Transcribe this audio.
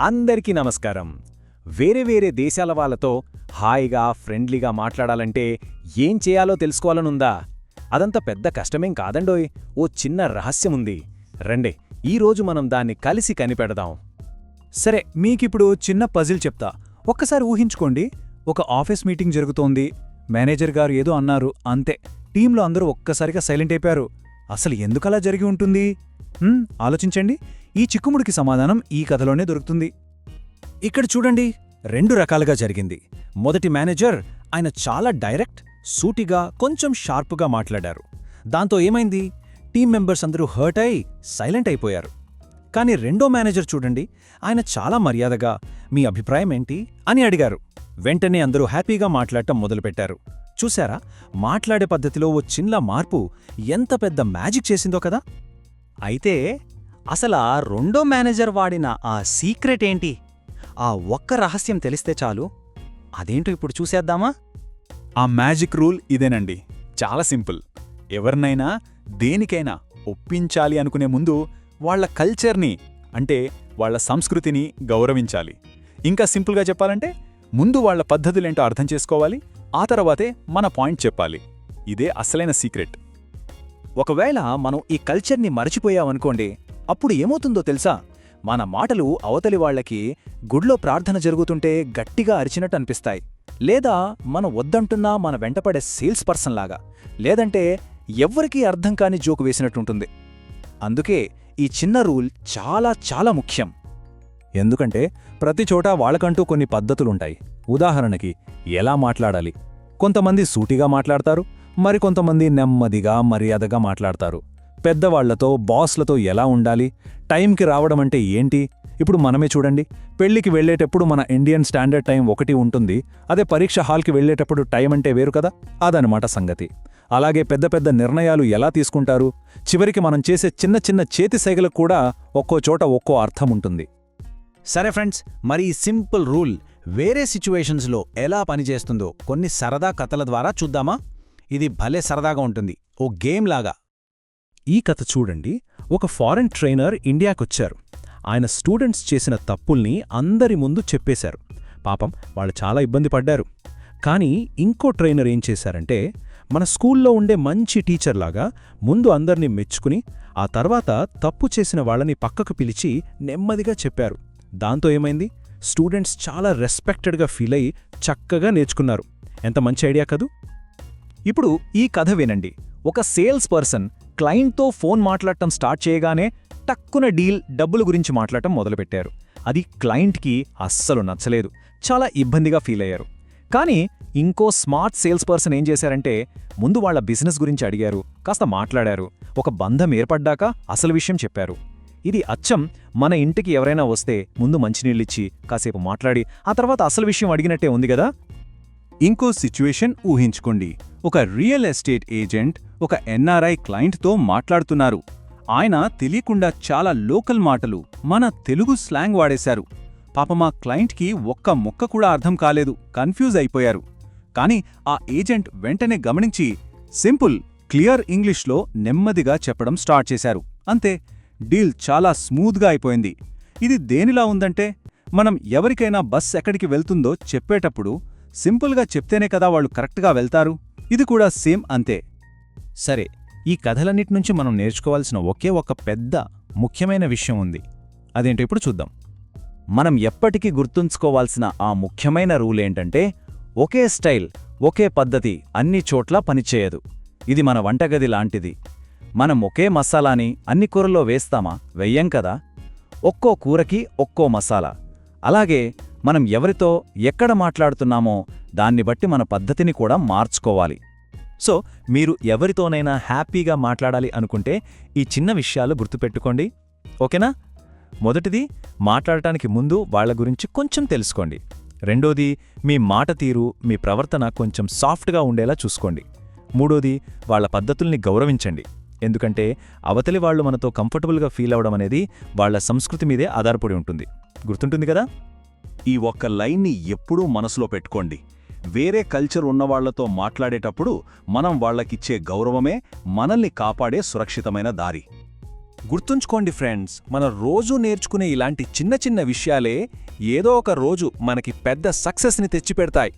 అందరికీ నమస్కారం. వేరే వేరే దేశాల వాళ్ళతో హాయిగా ఫ్రెండ్లీగా మాట్లాడాలంటే ఏం చేయాలో తెలుసుకోవాలనుందా? అదంత పెద్ద కష్టమేం కాదండోయ్. ఓ చిన్న రహస్యముంది. రండే ఈరోజు మనం దాన్ని కలిసి కనిపెడదాం. సరే మీకిప్పుడు చిన్న పజిల్ చెప్తా. ఒక్కసారి ఊహించుకోండి. ఒక ఆఫీస్ మీటింగ్ జరుగుతోంది. మేనేజర్ గారు ఏదో అన్నారు. అంతే. టీంలో అందరూ ఒక్కసారిగా సైలెంట్ అయిపోయారు. అసలు ఎందుకలా జరిగి ఉంటుంది? ఆలోచించండి. ఈ చిక్కుముడికి సమాధానం ఈ కథలోనే దొరుకుతుంది. ఇక్కడ చూడండి రెండు రకాలుగా జరిగింది. మొదటి మేనేజర్ ఆయన చాలా డైరెక్ట్ సూటిగా కొంచెం షార్పుగా మాట్లాడారు. దాంతో ఏమైంది? టీం మెంబర్స్ అందరూ హర్ట్ అయి సైలెంట్ అయిపోయారు. కానీ రెండో మేనేజర్ చూడండి ఆయన చాలా మర్యాదగా మీ అభిప్రాయం ఏంటి? అని అడిగారు. వెంటనే అందరూ హ్యాపీగా మాట్లాడటం మొదలుపెట్టారు. చూశారా? మాట్లాడే పద్ధతిలో ఓ చిన్న మార్పు ఎంత పెద్ద మ్యాజిక్ చేసిందో కదా! అయితే అసలు ఆ రెండో మేనేజర్ వాడిన ఆ సీక్రెట్ ఏంటి? ఆ ఒక్క రహస్యం తెలిస్తే చాలు. అదేంటో ఇప్పుడు చూసేద్దామా? ఆ మ్యాజిక్ రూల్ ఇదేనండి. చాలా సింపుల్. ఎవరినైనా దేనికైనా ఒప్పించాలి అనుకునే ముందు వాళ్ళ కల్చర్ని అంటే వాళ్ళ సంస్కృతిని గౌరవించాలి. ఇంకా సింపుల్గా చెప్పాలంటే ముందు వాళ్ళ పద్ధతులేంటో అర్థం చేసుకోవాలి ఆ తర్వాతే మన పాయింట్ చెప్పాలి. ఇదే అసలైన సీక్రెట్. ఒకవేళ మనం ఈ కల్చర్ని మరచిపోయామనుకోండి అప్పుడు ఏమవుతుందో తెలుసా? మన మాటలు అవతలి వాళ్ళకి గుడ్లో ప్రార్థన జరుగుతుంటే గట్టిగా అరిచినట్టు అనిపిస్తాయి. లేదా మన వద్దంటున్నా మన వెంటపడే సేల్స్ పర్సన్ లాగా లేదంటే ఎవ్వరికీ అర్థం కాని జోకు వేసినట్టుంటుంది అందుకే ఈ చిన్న రూల్ చాలా చాలా ముఖ్యం. ఎందుకంటే ప్రతి చోట వాళ్ళకంటూ కొన్ని పద్ధతులుంటాయి. ఉదాహరణకి ఎలా మాట్లాడాలి? కొంతమంది సూటిగా మాట్లాడతారు మరికొంతమంది నెమ్మదిగా మర్యాదగా మాట్లాడతారు. పెద్దవాళ్ళతో బాస్లతో ఎలా ఉండాలి టైంకి రావడం అంటే ఏంటి? ఇప్పుడు మనమే చూడండి పెళ్ళికి వెళ్ళేటప్పుడు మన ఇండియన్ స్టాండర్డ్ టైం ఒకటి ఉంటుంది అదే పరీక్ష హాల్కి వెళ్ళేటప్పుడు టైం అంటే వేరు కదా? అదనమాట సంగతి. అలాగే పెద్ద పెద్ద నిర్ణయాలు ఎలా తీసుకుంటారు? చివరికి మనం చేసే చిన్న చిన్న చేతి సైగలకు కూడా ఒక్కో చోట ఒక్కో అర్థం ఉంటుంది. సరే ఫ్రెండ్స్ మరి ఈ సింపుల్ రూల్ వేరే సిచ్యువేషన్స్లో ఎలా పనిచేస్తుందో కొన్ని సరదా కథల ద్వారా చూద్దామా? ఇది భలే సరదాగా ఉంటుంది. ఓ గేమ్ లాగా ఈ కథ చూడండి. ఒక ఫారెన్ ట్రైనర్ ఇండియాకొచ్చారు. ఆయన స్టూడెంట్స్ చేసిన తప్పుల్ని అందరి ముందు చెప్పేశారు. పాపం వాళ్ళు చాలా ఇబ్బంది పడ్డారు. కానీ ఇంకో ట్రైనర్ ఏం చేశారంటే మన స్కూల్లో ఉండే మంచి టీచర్లాగా ముందు అందర్నీ మెచ్చుకుని ఆ తర్వాత తప్పు చేసిన వాళ్ళని పక్కకు పిలిచి నెమ్మదిగా చెప్పారు. దాంతో ఏమైంది? స్టూడెంట్స్ చాలా రెస్పెక్టెడ్గా ఫీల్ అయి చక్కగా నేర్చుకున్నారు. ఎంత మంచి ఐడియా కదూ? ఇప్పుడు ఈ కథ వినండి. ఒక సేల్స్ పర్సన్ క్లయింట్తో ఫోన్ మాట్లాడటం స్టార్ట్ చేయగానే టక్కున డీల్ డబ్బుల గురించి మాట్లాడటం మొదలుపెట్టారు. అది క్లయింట్కి అస్సలు నచ్చలేదు. చాలా ఇబ్బందిగా ఫీల్ అయ్యారు. కానీ ఇంకో స్మార్ట్ సేల్స్ పర్సన్ ఏం చేశారంటే ముందు వాళ్ళ బిజినెస్ గురించి అడిగారు కాస్త మాట్లాడారు ఒక బంధం ఏర్పడ్డాక అసలు విషయం చెప్పారు. ఇది అచ్చం మన ఇంటికి ఎవరైనా వస్తే ముందు మంచినీళ్ళిచ్చి కాసేపు మాట్లాడి ఆ తర్వాత అసలు విషయం అడిగినట్టే ఉంది కదా? ఇంకో సిచ్యువేషన్ ఊహించుకోండి. ఒక రియల్ ఎస్టేట్ ఏజెంట్ ఒక ఎన్ఆర్ఐ క్లయింట్తో మాట్లాడుతున్నారు. ఆయన తెలియకుండా చాలా లోకల్ మాటలు మన తెలుగు స్లాంగ్ వాడేశారు. పాపమా క్లయింట్కి ఒక్క ముక్క కూడా అర్థం కాలేదు కన్ఫ్యూజ్ అయిపోయారు. కానీ ఆ ఏజెంట్ వెంటనే గమనించి సింపుల్ క్లియర్ ఇంగ్లీష్లో నెమ్మదిగా చెప్పడం స్టార్ట్ చేశారు. అంతే డీల్ చాలా స్మూత్గా అయిపోయింది. ఇది దేనిలా ఉందంటే మనం ఎవరికైనా బస్ ఎక్కడికి వెళ్తుందో చెప్పేటప్పుడు సింపుల్గా చెప్తేనే కదా వాళ్ళు కరెక్ట్గా వెళ్తారు? ఇది కూడా సేమ్ అంతే. సరే ఈ కథలన్నిటి నుంచి మనం నేర్చుకోవాల్సిన ఒకే ఒక పెద్ద ముఖ్యమైన విషయం ఉంది. అదేంటో ఇప్పుడు చూద్దాం. మనం ఎప్పటికీ గుర్తుంచుకోవాల్సిన ఆ ముఖ్యమైన రూల్ ఏంటంటే ఒకే స్టైల్ ఒకే పద్ధతి అన్ని చోట్ల పనిచేయదు. ఇది మన వంటగది లాంటిది. మనం ఒకే మసాలాని అన్ని కూరల్లో వేస్తామా? వెయ్యం కదా. ఒక్కో కూరకి ఒక్కో మసాలా. అలాగే మనం ఎవరితో ఎక్కడ మాట్లాడుతున్నామో దాన్ని బట్టి మన పద్ధతిని కూడా మార్చుకోవాలి. సో మీరు ఎవరితోనైనా హ్యాపీగా మాట్లాడాలి అనుకుంటే ఈ చిన్న విషయాలు గుర్తుపెట్టుకోండి. ఓకేనా? మొదటిది మాట్లాడటానికి ముందు వాళ్ళ గురించి కొంచెం తెలుసుకోండి. రెండోది మీ మాట తీరు మీ ప్రవర్తన కొంచెం సాఫ్ట్గా ఉండేలా చూసుకోండి. మూడోది వాళ్ళ పద్ధతుల్ని గౌరవించండి. ఎందుకంటే అవతలి వాళ్ళు మనతో కంఫర్టబుల్గా ఫీల్ అవడం అనేది వాళ్ళ సంస్కృతి మీదే ఆధారపడి ఉంటుంది. గుర్తుంటుంది కదా? ఈ ఒక్క లైన్ని ఎప్పుడూ మనసులో పెట్టుకోండి. వేరే కల్చర్ ఉన్నవాళ్ళతో మాట్లాడేటప్పుడు మనం వాళ్ళకిచ్చే గౌరవమే మనల్ని కాపాడే సురక్షితమైన దారి. గుర్తుంచుకోండి ఫ్రెండ్స్ మనం రోజూ నేర్చుకునే ఇలాంటి చిన్న చిన్న విషయాలే ఏదో ఒక రోజు మనకి పెద్ద సక్సెస్ని తెచ్చిపెడతాయి.